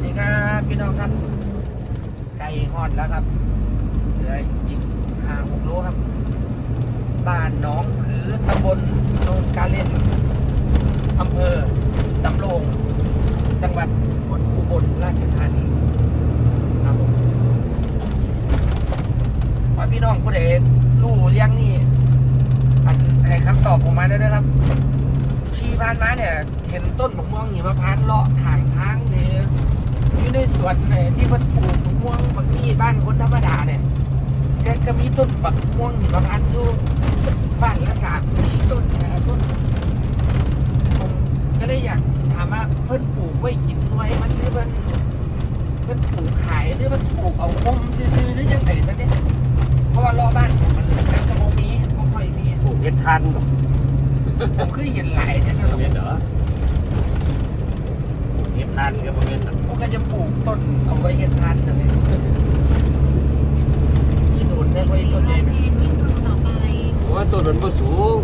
วัสดีครับพี่น้องครับ ไก่ฮอดแล้วครับเหลืออีกห้าหกโลครับ บ้านหน้องผือตำบลโนนกาเล่นอำเภอสำโรงจังหวัดอุบลราชธานีครับผมว่าพี่น้องผู้ใดรู้เลี้ยงนี่อันให้คำตอบผมมาได้เลยครับขี่ผ่านมาเนี่ย เห็นต้นมะม่วงหิมพานต์เลาะทางทางเนี่ยอยู่ใน สวนเนี่ยที่มันปลูกมะม่วงบางที่บ้านคนธรรมดาเนี่ยแกก็มีต้นบักม่วงหิมพานต์อยู่บ้านละสามสี่ต้นนะต้นผมก็เลยอยากถามว่าเพิ่นปลูกไว้กินไว้มันหรือเพิ่นเพิ่นปลูกขายหรือมันปลูกเอาคมซื้อๆหรือยังไงตอนเนี้ยเพราะว่ารอบบ้านผมมันแค่จะโมมีไม่ค่อยมีปลูกเห็ดทันกับผมเคยเห็นหลายแค่นั้นโรงเรียนเหรอ ปลูกเห็ดทันกับโรงเรียนผมก็จะปลูกต้นเอาไว้เห็ดทานนะแม่ที่หนุนได้ไว้ต้นใหญ่ไหมเพราะว่าตัวนั้นก็สูง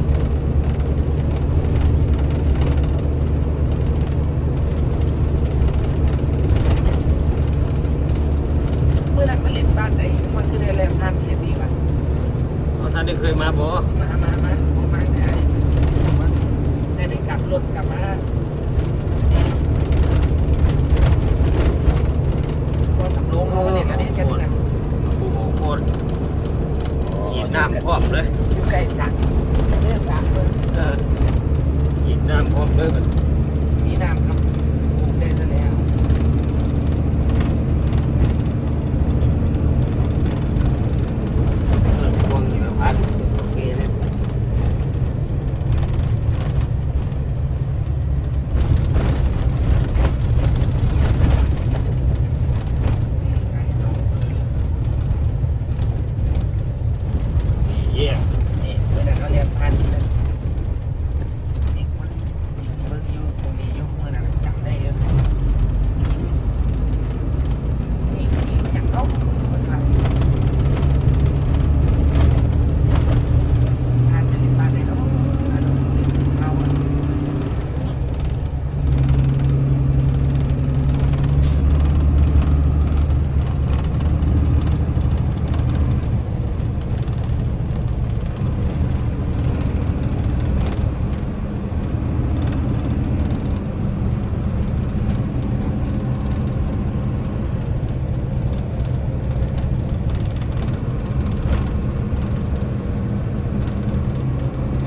เมื่อนั้นมาเล่นบ้านไหนมันคือได้แรงทานเสียดีกว่าเพราะท่านได้เคยมาบ่มามามาผมมาได้ผมว่าได้ไปกลับรถกลับมา พอสำโรงเขามาเล่นอันนี้แค่นั้นปูโคตรฉีดน้ำครอมเลยอยู่ใกล้สระเรื่องสระเพิ่น เออฉีดน้ำพร้อมเลยมัน มีน้ำครับปลูกได้ซะแล้ว เออพวงหิมพานต์โอเคเลย นี่ไงน้อง สี่แยก นี่เมื่อนั้นเขาเรียนพันธุ์นั่นอีกคนอีกเบิ่งอยู่ตรงนี้อยู่เมื่อนั้นจำได้เยอะนี่นี่อย่างเขาคนไทยทานเป็นบ้านได้เนาะอันนี้เขาอะ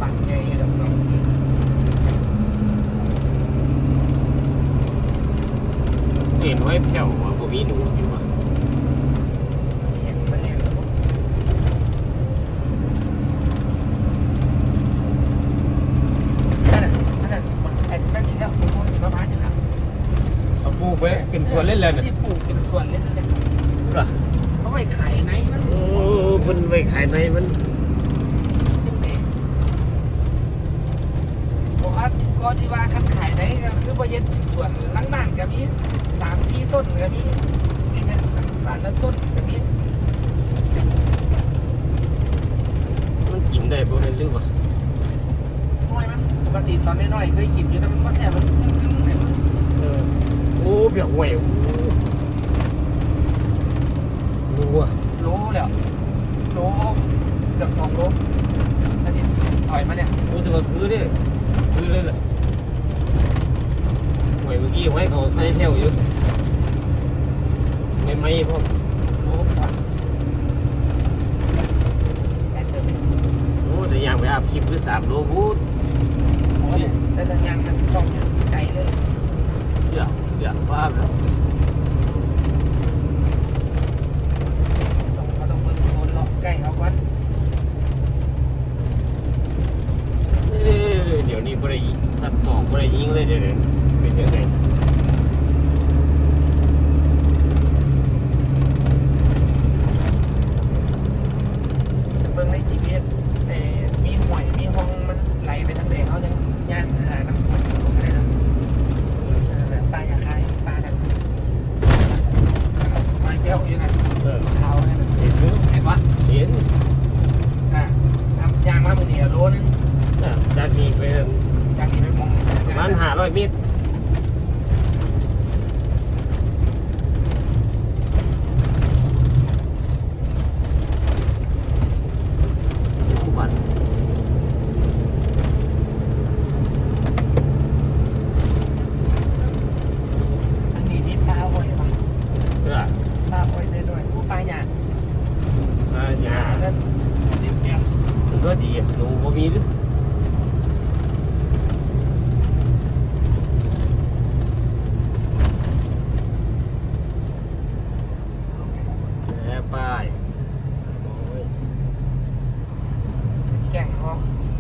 ปักใหญ่อยู่ดอกน้องนี่ เห็นไว้แผ่วว่าบ่มีหนูจริงวะ เห็นมันเรียนแล้วนั่นน่ะนั่นน่ะไอ้นั่นอีกแล้วผมเห็นมะพร้าวนี่แล้ว เอาปลูกไว้เป็นสวนเล่นแล้ว ไม่ เนี่ย ได้ปลูกเป็นสวนเล่นเลย เหรอ เขาไปขายไหนมันโอ้เพิ่นไว้ขายในมันจังไหนบอกว่าก็ที่ว่าคันขายไหนก็คือประเย็นสวนหลังบ้านก็มีสามสี่ต้นก็มีสี่เมตรบ้านละต้นก็มีมันกินได้บ่ได้หรือวะน้อยมันปกติตอนน้อยๆเคยกินอยู่แต่มันก็แซ่บมันขึ้นๆเลยเออโอ้เปียกห่วยโอ้ โหโลแล้วโลเกือบสองโลอันนี้ถอยมาเนี่ยโอ้จะมาซื้อดิซื้อเลยแหละห่วยเมื่อกี้ไว้เขาใส่แถวอยู่ไม่ไม่พ่อโลกว่าแต่เจอไม่โอ้แต่ยางไปอาบคลิปคือสามโลพูดโอ้ยแต่ละอย่างมันช่องไกลเลยเดี๋ยวเดี๋ยวว่าแบบ ต้องเขาต้องเบิ่งโซนเใกล้ๆครับวัดเดี๋ยวนี้บ่ได้ยิงสัตว์หมอกบ่ได้ยิงเลยเดี๋ยวนี้เป็นยังไง เบิ่งใน GPS เอ่อมีห่วยมีห้องมันไหลไปทางใดเขาจะย่างหาน้ำมันอะไรนะเออปลาอยาคายปลาดัน บ่มีหรือแล้ป้ายโอ้ยแก่งห้อง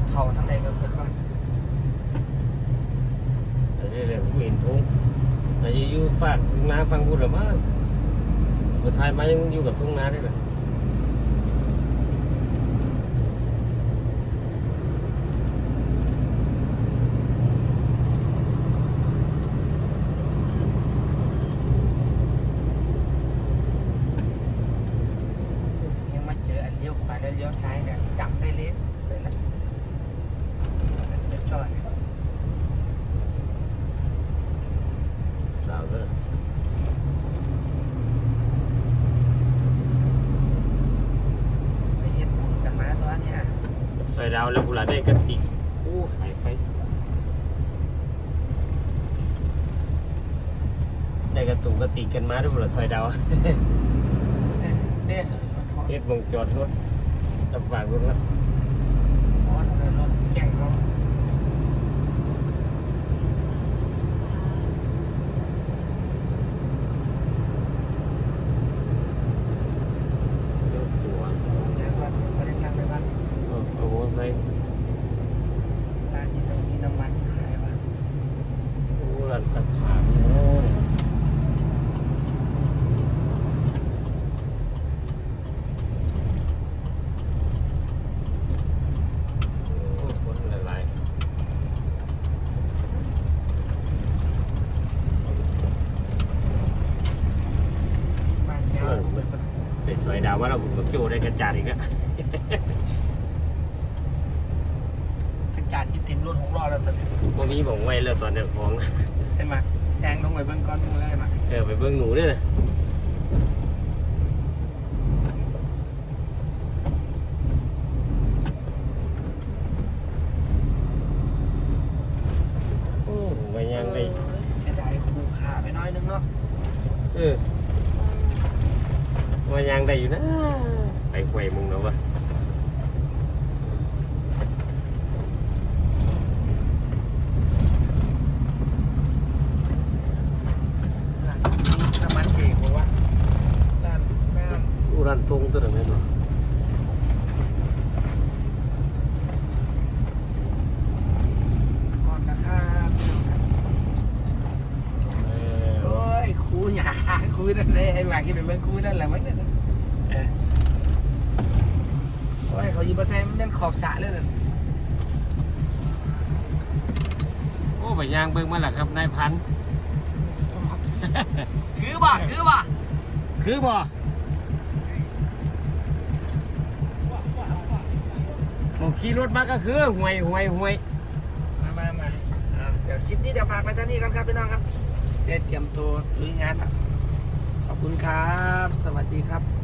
เขาทั้งใดก็เป็นบ้างอันนี้เลยผมเห็นทุ่งอาจจะอยู่ฝากทุ่งนาฟังพูดหรือมั้งคนไทยมายังอยู่กับทุ่งนาได้เลย ยังมาเจออันเลี้ยวขวาแล้ว เลี้ยวซ้ายเนี่ยจำได้เลยเลยนะจะจอดสาวเลยไปเห็นบุญกันมาตัวเนี้ยซอยดาวแล้วบุหลาได้กระติกโอ้สายไฟได้กระตุกกระติกกันมาด้วยบุหลาซอยดาวเนี่ยเฮ็ดวงจอดรถรับฝากรถ ครับอ๋อทางเดินรถแก่งเขา รถตัว เดี๋ยวว่าไม่ได้นั่งไปบ้าน เอาเอาโมอไซค์ ร้านนี้ต้องมีน้ำมันขายว่ะ โอ้หลันตะขาบโอ้โอ้คนหลาย บ้านยาวเปิด ๆเป็นซอยดาวว่าเราบุก โจได้กระจาดอีกแล้วกระจาดที่เต็มรถหกล้อแล้วตอนนี้บ่มีบอกไว้แล้วตอนเนี้ยของใช่ไหมแทงลงไปเบื้องก้อนมือเลยมาเออไปเบิ่งหนูด้วยนะโอ้ไปยังไงเสียดายคูขาไปน้อยนึงเนาะเออว่ายัง ได้อยู่นะไปไกวมึงแล้ววะน้ำมันเองบอกว่าด้านน้ำอุรันทรงตัวนั้นเนาะก่อนนะครับเออโอ้ยครูหยาครูนั่นเลยไอ้หมากที่เป็นเมืองครูนั่นแหละมันนั่นน่ะ เออโอ้ยเขาอยู่บนแซมนั่นขอบสระเลยนั่นโอ้ไปยางเบิ่งมาแล้วครับนายพันธุ์ คือบ่คือบ่คือบ่โอ้ขี่รถมาก็คือห่วยห่วยห่วยมามามาอะเดี๋ยวคลิปนี้เดี๋ยวฝากไปท่านี้กันครับพี่น้องครับเดี๋ยวเตรียมตัวลุยงานละขอบคุณครับ สวัสดีครับ